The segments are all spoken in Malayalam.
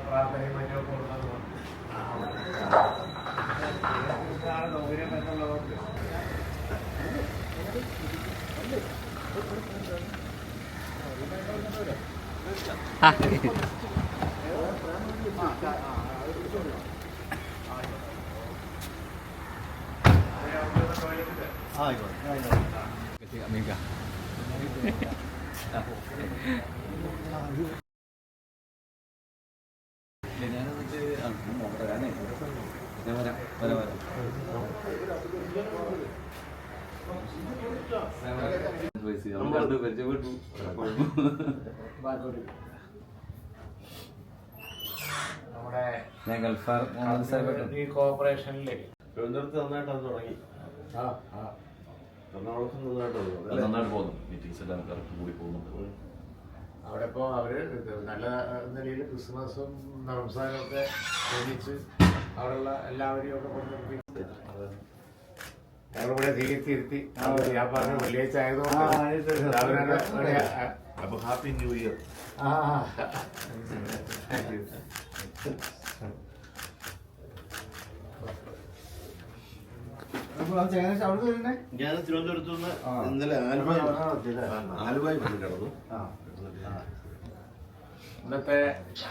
പ്രാർത്ഥനയും മറ്റൊക്കെ കൊടുക്കുന്നത് സൗകര്യം എന്നുള്ളതുകൊണ്ട് ആ. അമീക ഞാൻ എന്നിട്ട് ആ നോക്കട്ടെ ഞാനേ ഞാൻ വരാം വരാം വരാം പരിചയപ്പെട്ടു ഞാൻ ഗൾഫാർ കോർപ്പറേഷനിലെ തിരുവനന്തപുരത്ത് നന്നായിട്ടാണ് തുടങ്ങി ആ ആ. എറണാകുളത്ത് നന്നായിട്ട് പോകുന്നു. മീറ്റിംഗ്സ് എല്ലാം കറക്റ്റ് കൂടി പോകുന്നുണ്ട്. അവിടെ ഇപ്പോൾ അവർ നല്ല നിലയിൽ ക്രിസ്മസും റംസാനും ഒക്കെ ഒന്നിച്ച് അവിടെയുള്ള എല്ലാവരെയും ഒക്കെ കൊണ്ടുവരുത്തി ഞങ്ങളിവിടെ തീർത്തിരുത്തി ഞാൻ പറഞ്ഞ വെള്ളിയാഴ്ച ആയതുകൊണ്ട് അവരുടെ ഒരു, അപ്പൊ ഹാപ്പി ന്യൂ ഇയർ. ആ ഞാൻ തിരുവനന്തപുരത്ത് നിന്ന് ഇന്നലെ ആലുവായി ആലുവായി വന്നു കിടന്നു.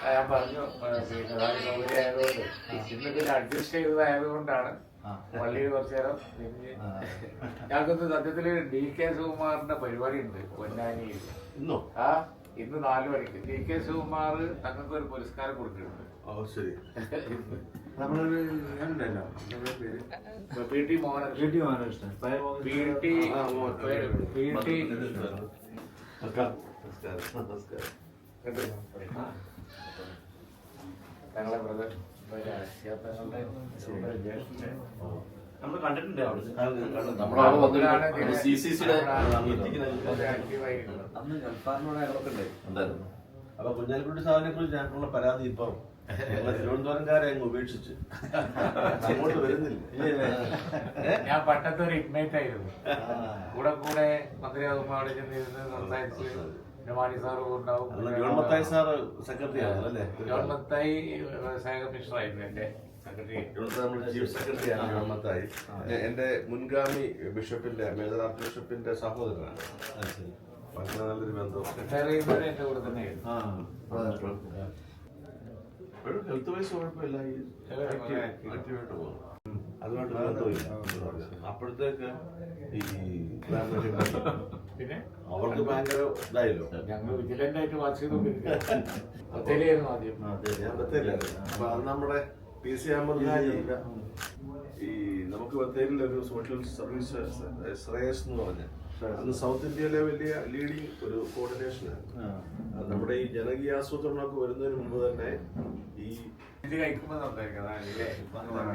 ഞാൻ പറഞ്ഞു അഡ്ജസ്റ്റ് ചെയ്തതായതുകൊണ്ടാണ് പള്ളിയിൽ കുറച്ചു നേരം തിരിഞ്ഞ് ഞങ്ങൾക്കൊന്ന് സത്യത്തിൽ ഡി കെ സുകുമാറിന്റെ പരിപാടി ഉണ്ട് പൊന്നാനിയിൽ. ഇന്നോ? ആ ഇന്ന് നാലു മണിക്ക്. ഡി കെ സുകുമാർ തങ്ങൾക്ക് ഒരു പുരസ്കാരം കൊടുക്കുന്നുണ്ട് ഓ ശരി. നമ്മളൊരു ഞാനുണ്ടല്ലോ പേര്? P T Mohan P T Mohanakrishnan പഴയ P T Mohan. P T നമസ്കാരം. നമസ്കാരം. ഞങ്ങളെ ബ്രദർ തങ്ങളുടെ സ്വന്തം ജ്യേഷ്ഠൻ. നമ്മൾ കണ്ടിട്ടുണ്ട് അവിടെ സി സി സിയുടെ അന്ന് ഗൾഫാറിനോട് ഉണ്ടായി അപ്പൊ കുഞ്ഞാലിക്കുട്ടി സാറിനെ കുറിച്ച് ഞങ്ങൾക്കുള്ള പരാതി ഇപ്പം തിരുവനന്തപുരംകാരെ അങ്ങ് ഉപേക്ഷിച്ച്. അങ്ങോട്ട് വരുന്നില്ല. ഞാൻ പട്ടത്തൊരു ഒരു ഇഗ്നൈറ്റ് ആയിരുന്നു. കൂടെ കൂടെ മന്ത്രിയാകുമ്പോൾ അവിടെ ചെന്നിരുന്ന് സംസാരിച്ച് മാണി സാറ് ഉണ്ടാവും ജോൺ മത്തായി സാറ് സെക്രട്ടറി ആയിരുന്നു അല്ലേ? ജോൺ മത്തായി വ്യവസായ കമ്മീഷണർ ആയിരുന്നു എന്റെ ചീഫ് സെക്രട്ടറി ആണ് ജോൺ മത്തായി. എന്റെ മുൻഗാമി ബിഷപ്പിന്റെ മേജർ ആർച്ച് ബിഷപ്പിന്റെ സഹോദരനാണ്. വളരെ നല്ലൊരു ബന്ധം. റിട്ടയർ ചെയ്യുന്നവരെ എന്റെ കൂടെ തന്നെയായിരുന്നു ഹെൽത്ത് വൈസ് കുഴപ്പമില്ല. ഈ ആക്റ്റീവായിട്ട് പോകുന്നു. അതുമായിട്ട് ബന്ധമില്ല അപ്പോഴത്തേക്ക് ഈ പിന്നെ? അവർക്ക് ഭയങ്കര ഇതായല്ലോ. ഞങ്ങൾ വിജിലന്റ് ആയിട്ട് വാച്ച് ആദ്യം. അപ്പൊ അന്ന് നമ്മുടെ പി സി അഹമ്മദ് ഹാജി ഈ നമുക്ക് ബത്തേരിയിലൊരു സോഷ്യൽ സർവീസ് ശ്രേയസ് എന്ന് പറഞ്ഞ അന്ന് സൗത്ത് ഇന്ത്യയിലെ വലിയ ലീഡിങ് ഒരു കോർഡിനേഷനാണ് അത് നമ്മുടെ ഈ ജനകീയ ആസൂത്രണമൊക്കെ വരുന്നതിന് മുമ്പ് തന്നെ ഈ ഇത് കഴിക്കുമ്പോൾ സംസാരിക്കാം. അതാണല്ലേ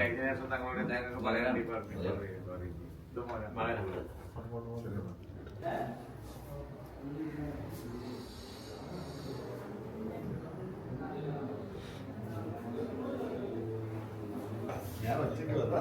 കഴിഞ്ഞ ദിവസം തങ്ങളുടെ ഞങ്ങൾക്ക് പറയാൻ വേണ്ടി പറഞ്ഞു ഇത് മോനെ. ഞാൻ ഒറ്റയ്ക്ക് വന്നതാ.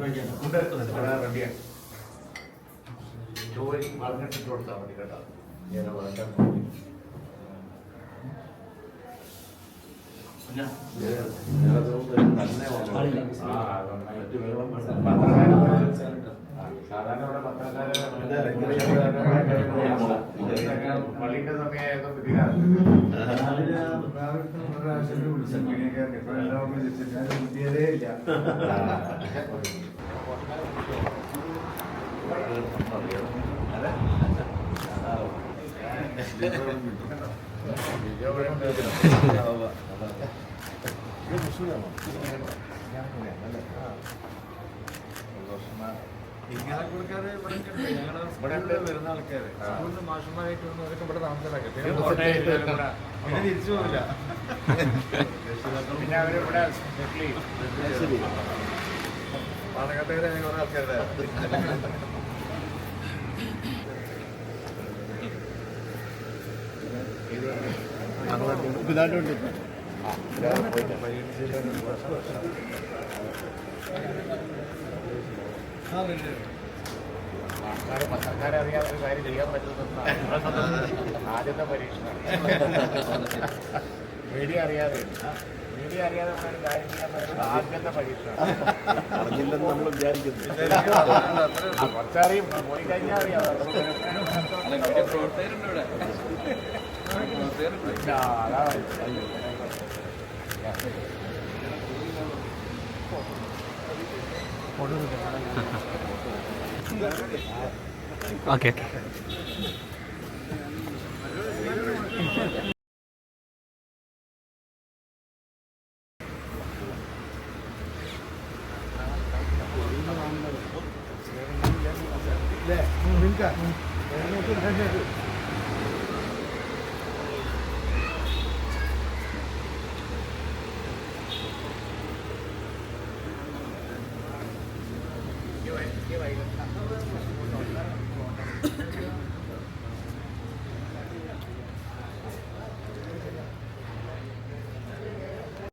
മതിയോ? കുഴപ്പം കഴിച്ചു ജോലി പറഞ്ഞിട്ട് കൊടുത്താൽ മതി കേട്ടോ ഞാൻ വളരെ തന്നെ ആ, നന്നായിട്ട് വെള്ളം സാധാരണ ഇവിടെ പത്രക്കാര് പള്ളിന്റെ ഇതിനകത്ത് ബുദ്ധിയതേ ഇല്ല. വന്നു വരുന്ന ആൾക്കാര്. ആ. മാഷന്മാരായിട്ട് വന്ന് അവരൊക്കെ ഇവിടെ താമസമാക്കി പിന്നെ തിരിച്ചു പോകില്ല പിന്നെ അവരിവിടെ സെറ്റിൽ ചെയ്യും. പാലക്കാട്ടുകാരെ കുറെ ആൾക്കാരുടെ ആൾക്കാര് പത്രക്കാരെ അറിയാതെ ഒരു കാര്യം ചെയ്യാൻ പറ്റുന്ന ആദ്യത്തെ പരീക്ഷണം മീഡിയ അറിയാതെ. മീഡിയ അറിയാതെ കാര്യം ചെയ്യാൻ പറ്റുന്ന ആദ്യത്തെ പരീക്ഷണം അറിഞ്ഞില്ലെന്ന് നമ്മൾ വിചാരിക്കുന്നു. കുറച്ചറിയും. പോയി കഴിഞ്ഞാൽ അറിയാം. അതാണ് ഓക്കെ നിങ്ങൾക്ക്